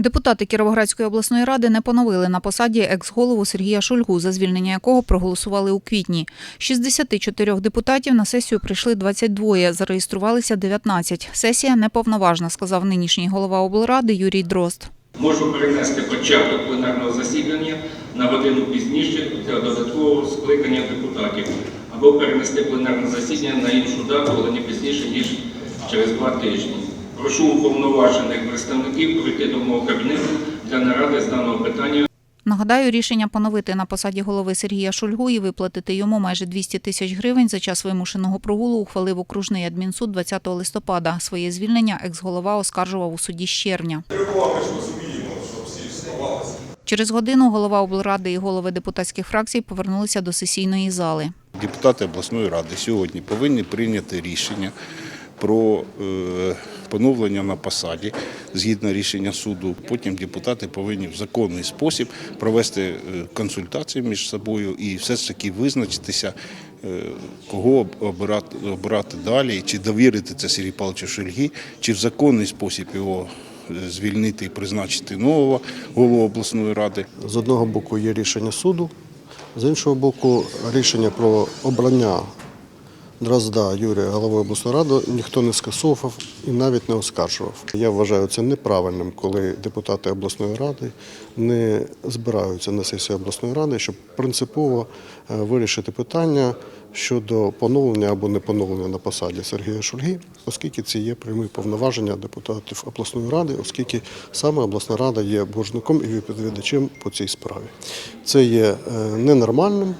Депутати Кіровоградської обласної ради не поновили на посаді екс-голову Сергія Шульгу, за звільнення якого проголосували у квітні. З 64 депутатів на сесію прийшли 22, зареєструвалися 19. Сесія неповноважна, сказав нинішній голова облради Юрій Дрозд. Можу перенести початок пленарного засідання на годину пізніше для додаткового скликання депутатів або перенести пленарне засідання на іншу дату, але не пізніше, ніж через два тижні. Прошу уповноважених представників прийти до мого кабінету для наради з даного питання. Нагадаю, рішення поновити на посаді голови Сергія Шульгу і виплатити йому майже 200 тисяч гривень за час вимушеного прогулу ухвалив окружний адмінсуд 20 листопада. Своє звільнення екс-голова оскаржував у суді з червня. Через годину голова облради і голови депутатських фракцій повернулися до сесійної зали. Депутати обласної ради сьогодні повинні прийняти рішення про е, поновлення на посаді згідно рішення суду. Потім депутати повинні в законний спосіб провести е, консультації між собою і все ж таки визначитися, е, кого обирати, обирати далі, чи довірити це Сергію Павловичу Шельгі, чи в законний спосіб його звільнити і призначити нового голову обласної ради. З одного боку є рішення суду, з іншого боку, рішення про обрання Дрозда Юрія головою обласної ради ніхто не скасовував і навіть не оскаржував. Я вважаю це неправильним, коли депутати обласної ради не збираються на сесію обласної ради, щоб принципово е, вирішити питання щодо поновлення або не поновлення на посаді Сергія Шульги, оскільки це є прямі повноваження депутатів обласної ради, оскільки саме обласна рада є боржником і відповідачем по цій справі. Це є е, ненормальним.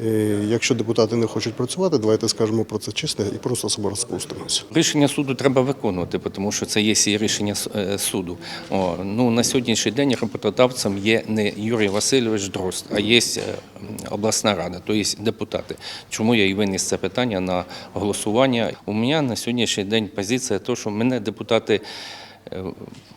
Е, Якщо депутати не хочуть працювати, давайте скажемо про це чесно і просто себе розпустимося. Рішення суду треба виконувати, тому що це є рішення е, суду. О, ну, на сьогоднішній день роботодавцем є не Юрій Васильович Дрозд, а є е, обласна рада, тобто депутати. Чому я і виніс це питання на голосування? У мене на сьогоднішній день позиція, то, що мене депутати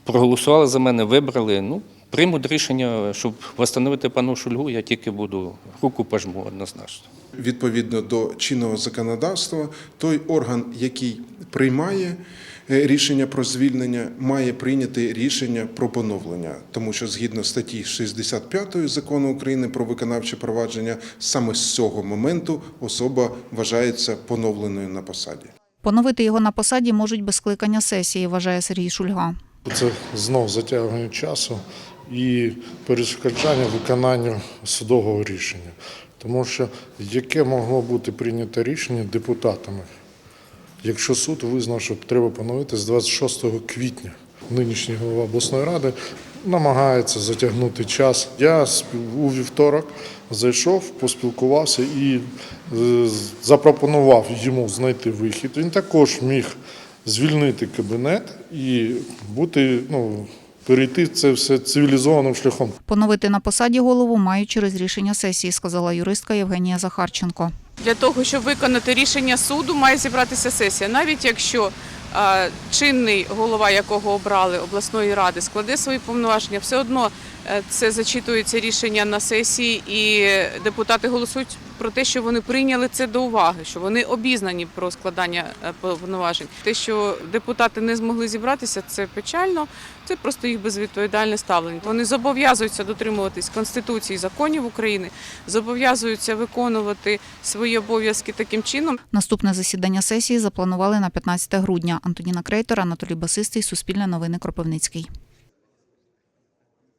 проголосували за мене, вибрали. Ну, приймуть рішення, щоб встановити пану Шульгу, я тільки буду руку пожму однозначно. відповідно до чинного законодавства, той орган, який приймає е, рішення про звільнення, має прийняти рішення про поновлення, тому що згідно статті 65 закону України про виконавче провадження, саме з цього моменту особа вважається поновленою на посаді. Поновити його на посаді можуть без скликання сесії, вважає Сергій Шульга. Це знов затягування часу і перешкоджання виконанню судового рішення. Тому що яке могло бути прийнято рішення депутатами, якщо суд визнав, що треба поновити з 26 квітня. Нинішній голова обласної ради намагається затягнути час. Я у вівторок зайшов, поспілкувався і е, запропонував йому знайти вихід. Він також міг звільнити кабінет і бути, ну, перейти це все цивілізованим шляхом. Поновити на посаді голову мають через рішення сесії, сказала юристка Євгенія Захарченко. Для того, щоб виконати рішення суду, має зібратися сесія. Навіть якщо е, чинний голова, якого обрали обласної ради, складе свої повноваження, все одно е, це зачитується рішення на сесії, і депутати голосують про те, що вони прийняли це до уваги, що вони обізнані про складання е, повноважень. Те, що депутати не змогли зібратися, це печально. Це просто їх безвідповідальне ставлення. Вони зобов'язуються дотримуватись конституції, законів України, зобов'язуються виконувати свої обов'язки таким чином, Наступне засідання сесії запланували на 15 грудня. Антоніна Крейтор, Анатолій Басистий, Суспільне новини Кропивницький.